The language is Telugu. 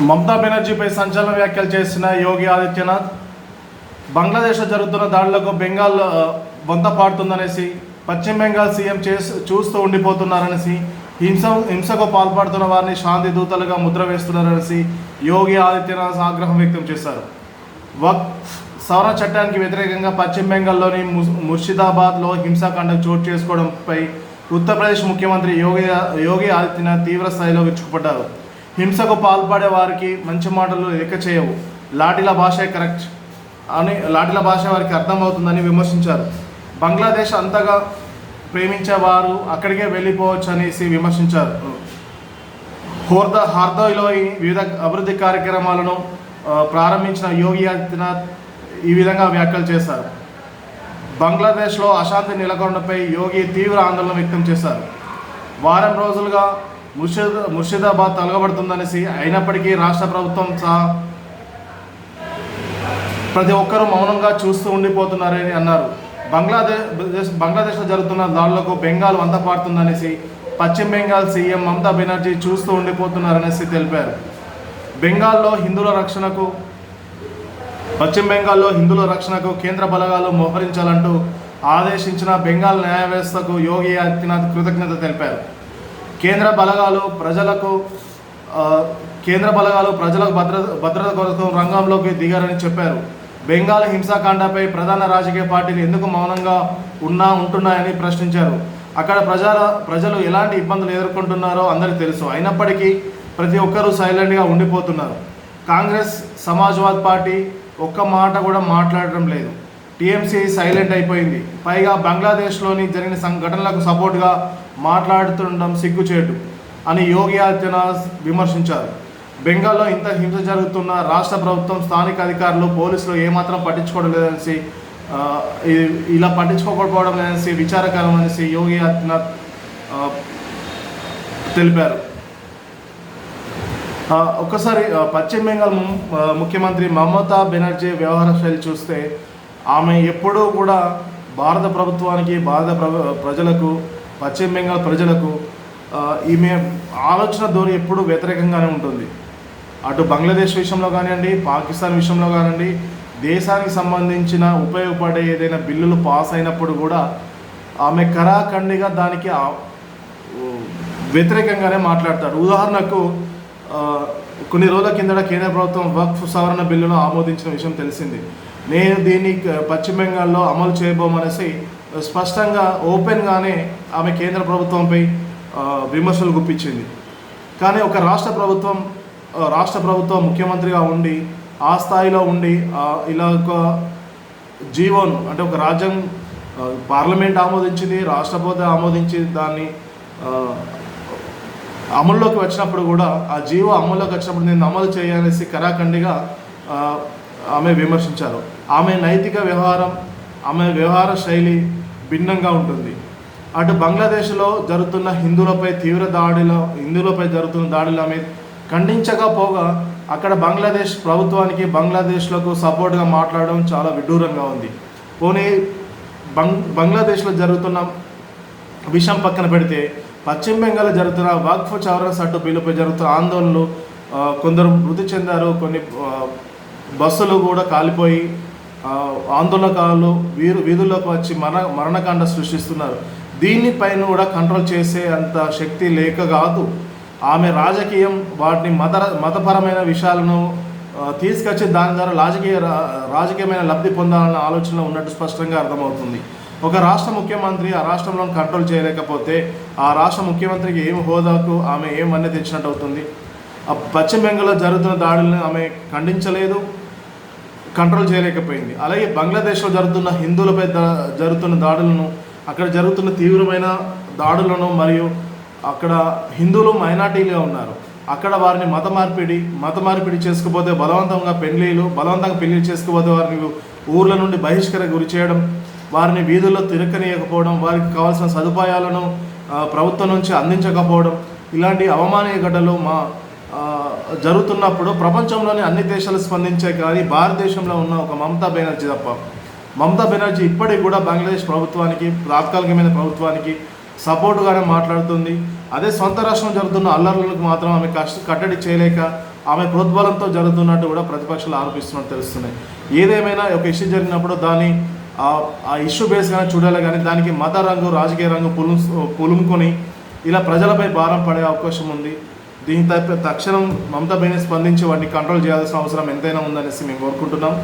మమతా బెనర్జీపై సంచలన వ్యాఖ్యలు చేసిన యోగి ఆదిత్యనాథ్ బంగ్లాదేశ్లో జరుగుతున్న దాడులకు బెంగాల్ బొంత పాడుతుందనేసి పశ్చిమ బెంగాల్ సీఎం చేసి చూస్తూ ఉండిపోతున్నారనేసి హింస హింసకు పాల్పడుతున్న వారిని శాంతి దూతలుగా ముద్ర వేస్తున్నారనేసి యోగి ఆదిత్యనాథ్ ఆగ్రహం వ్యక్తం చేశారు. వక్ఫ్ సవరణ చట్టానికి వ్యతిరేకంగా పశ్చిమ బెంగాల్లోని ము- ముర్షిదాబాద్లో హింసాకాండ చోటు చేసుకోవడంపై ఉత్తరప్రదేశ్ ముఖ్యమంత్రి యోగి యోగి ఆదిత్యనాథ్ తీవ్ర స్థాయిలో విరుచుకుపడ్డారు. హింసకు పాల్పడే వారికి మంచి మాటలు లెక్క చేయవు. లాఠీల భాషే కరెక్ట్ అని లాఠీల భాష వారికి అర్థమవుతుందని విమర్శించారు. బంగ్లాదేశ్ అంతగా ప్రేమించేవారు అక్కడికే వెళ్ళిపోవచ్చు అనేసి విమర్శించారు. హోర్ద హార్దోయ్లో ఈ వివిధ అభివృద్ధి కార్యక్రమాలను ప్రారంభించిన యోగి ఆదిత్యనాథ్ ఈ విధంగా వ్యాఖ్యలు చేశారు. బంగ్లాదేశ్లో అశాంతి నెలకొండపై యోగి తీవ్ర ఆందోళన వ్యక్తం చేశారు. వారం రోజులుగా ముర్షిద ముర్షిదాబాద్ తొలగబడుతుందనేసి అయినప్పటికీ రాష్ట్ర ప్రభుత్వం సహా ప్రతి ఒక్కరూ మౌనంగా చూస్తూ ఉండిపోతున్నారని అన్నారు. బంగ్లాదేశ్ బంగ్లాదేశ్లో జరుగుతున్న దాడులకు బెంగాల్ వంత పాడుతుందనేసి పశ్చిమ బెంగాల్ సీఎం మమతా బెనర్జీ చూస్తూ ఉండిపోతున్నారనేసి తెలిపారు. బెంగాల్లో హిందువుల రక్షణకు పశ్చిమ బెంగాల్లో హిందువుల రక్షణకు కేంద్ర బలగాలు మోహరించాలంటూ ఆదేశించిన బెంగాల్ న్యాయ వ్యవస్థకు యోగి ఆదిత్యనాథ్ కృతజ్ఞత తెలిపారు. కేంద్ర బలగాలు ప్రజలకు కేంద్ర బలగాలు ప్రజలకు భద్రత భద్రత కోసం రంగంలోకి దిగారని చెప్పారు. బెంగాల్ హింసాకాండపై ప్రధాన రాజకీయ పార్టీలు ఎందుకు మౌనంగా ఉన్నా ఉంటున్నాయని ప్రశ్నించారు. అక్కడ ప్రజల ప్రజలు ఎలాంటి ఇబ్బందులు ఎదుర్కొంటున్నారో అందరికీ తెలుసు. అయినప్పటికీ ప్రతి ఒక్కరూ సైలెంట్గా ఉండిపోతున్నారు. కాంగ్రెస్ సమాజ్వాద్ పార్టీ ఒక్క మాట కూడా మాట్లాడడం లేదు. టీఎంసీ సైలెంట్ అయిపోయింది. పైగా బంగ్లాదేశ్లోని జరిగిన సంఘటనలకు సపోర్ట్గా మాట్లాడుతుండడం సిగ్గుచేటు అని యోగి ఆదిత్యనాథ్ విమర్శించారు. బెంగాల్లో ఇంత హింస జరుగుతున్న రాష్ట్ర ప్రభుత్వం స్థానిక అధికారులు పోలీసులు ఏమాత్రం పట్టించుకోవడం లేదనేసి ఇలా పట్టించుకోకపోవడం లేదనేసి విచారకరం అనేసి యోగి ఆదిత్యనాథ్ తెలిపారు. ఒక్కసారి పశ్చిమ బెంగాల్ ముఖ్యమంత్రి మమతా బెనర్జీ వ్యవహార శైలి చూస్తే ఆమె ఎప్పుడూ కూడా భారత ప్రభుత్వానికి భారత ప్ర- ప్రజలకు పశ్చిమ బెంగాల్ ప్రజలకు ఈమె ఆలోచన ధోరణి ఎప్పుడూ వ్యతిరేకంగానే ఉంటుంది. అటు బంగ్లాదేశ్ విషయంలో కానివ్వండి పాకిస్తాన్ విషయంలో కానివ్వండి దేశానికి సంబంధించిన ఉపయోగపడే ఏదైనా బిల్లులు పాస్ అయినప్పుడు కూడా ఆమె కరాఖండిగా దానికి వ్యతిరేకంగానే మాట్లాడతాడు ఉదాహరణకు కొన్ని రోజుల కిందట కేంద్ర ప్రభుత్వం వక్ఫ్ సవరణ బిల్లును ఆమోదించిన విషయం తెలిసింది. నేను దీన్ని పశ్చిమ బెంగాల్లో అమలు చేయబోమనేసి స్పష్టంగా ఓపెన్గానే ఆమె కేంద్ర ప్రభుత్వంపై విమర్శలు గుప్పించింది. కానీ ఒక రాష్ట్ర ప్రభుత్వం రాష్ట్ర ప్రభుత్వం ముఖ్యమంత్రిగా ఉండి ఆ స్థాయిలో ఉండి ఇలా ఒక జీవోను అంటే ఒక రాజ్యం పార్లమెంట్ ఆమోదించింది రాష్ట్రపతి ఆమోదించి దాన్ని అమల్లోకి వచ్చినప్పుడు కూడా ఆ జీవో అమల్లోకి వచ్చినప్పుడు నేను అమలు చేయాలనేసి కరాఖండిగా ఆమె విమర్శించారు. ఆమె నైతిక వ్యవహారం ఆమె వ్యవహార శైలి భిన్నంగా ఉంటుంది. అటు బంగ్లాదేశ్లో జరుగుతున్న హిందువులపై తీవ్ర దాడిలో హిందువులపై జరుగుతున్న దాడులు ఆమె ఖండించకపోగా అక్కడ బంగ్లాదేశ్ ప్రభుత్వానికి బంగ్లాదేశ్లకు సపోర్ట్గా మాట్లాడడం చాలా విడ్డూరంగా ఉంది. పోనీ బంగ్ బంగ్లాదేశ్లో జరుగుతున్న విషయం పక్కన పెడితే పశ్చిమ బెంగాల్లో జరుగుతున్న వక్ఫ్ చౌర సట్టు బిల్లుపై జరుగుతున్న ఆందోళనలు కొందరు మృతి చెందారు కొన్ని బస్సులు కూడా కాలిపోయి ఆ, ఆందోళనకారులు వీరు వీధుల్లోకి వచ్చి మరణ మరణకాండ సృష్టిస్తున్నారు. దీనిపైన కూడా కంట్రోల్ చేసే అంత శక్తి లేక కాదు. ఆమె రాజకీయం వాటిని మత మతపరమైన విషయాలను తీసుకొచ్చి దాని ద్వారా రాజకీయ రా- రాజకీయమైన లబ్ధి పొందాలన్న ఆలోచన ఉన్నట్టు స్పష్టంగా అర్థమవుతుంది. ఒక రాష్ట్ర ముఖ్యమంత్రి ఆ రాష్ట్రంలో కంట్రోల్ చేయలేకపోతే ఆ రాష్ట్ర ముఖ్యమంత్రికి ఏం హోదాకు ఆమె ఏం అన్నీ తెచ్చినట్టు అవుతుంది? ఆ పశ్చిమ బెంగాల్లో జరుగుతున్న దాడులను ఆమె ఖండించలేదు. కంట్రోల్ చేయలేకపోయింది. అలాగే బంగ్లాదేశ్లో జరుగుతున్న హిందువులపై జరుగుతున్న దాడులను అక్కడ జరుగుతున్న తీవ్రమైన దాడులను మరియు అక్కడ హిందువులు మైనార్టీలుగా ఉన్నారు. అక్కడ వారిని మత మార్పిడి మత మార్పిడి చేసుకుపోతే బలవంతంగా పెళ్ళిలు బలవంతంగా పెళ్ళి చేసుకుపోతే వారిని ఊర్ల నుండి బహిష్కర గురి చేయడం వారిని వీధుల్లో తిరక్కనియకపోవడం వారికి కావాల్సిన సదుపాయాలను ప్రభుత్వం నుంచి అందించకపోవడం ఇలాంటి అవమానీయ ఘటనలు మా జరుగుతున్నప్పుడు ప్రపంచంలోని అన్ని దేశాలు స్పందించే కానీ భారతదేశంలో ఉన్న ఒక మమతా బెనర్జీ తప్ప. మమతా బెనర్జీ ఇప్పటికి కూడా బంగ్లాదేశ్ ప్రభుత్వానికి తాత్కాలికమైన ప్రభుత్వానికి సపోర్టుగానే మాట్లాడుతుంది. అదే సొంత రాష్ట్రం జరుగుతున్న అల్లర్లకు మాత్రం ఆమె కష్ట కట్టడి చేయలేక ఆమె ప్రోద్బలంతో జరుగుతున్నట్టు కూడా ప్రతిపక్షాలు ఆరోపిస్తున్నట్టు తెలుస్తున్నాయి. ఏదేమైనా ఒక ఇష్యూ జరిగినప్పుడు దాని ఆ ఇష్యూ బేస్గానే చూడాలి కానీ దానికి మత రంగు రాజకీయ రంగు పులు పులుముకొని ఇలా ప్రజలపై భారం పడే అవకాశం ఉంది. దీని తక్షణం మమతా బెనర్జీ స్పందించి వాటిని కంట్రోల్ చేయాల్సిన అవసరం ఎంతైనా ఉందనేసి మేము కోరుకుంటున్నాం.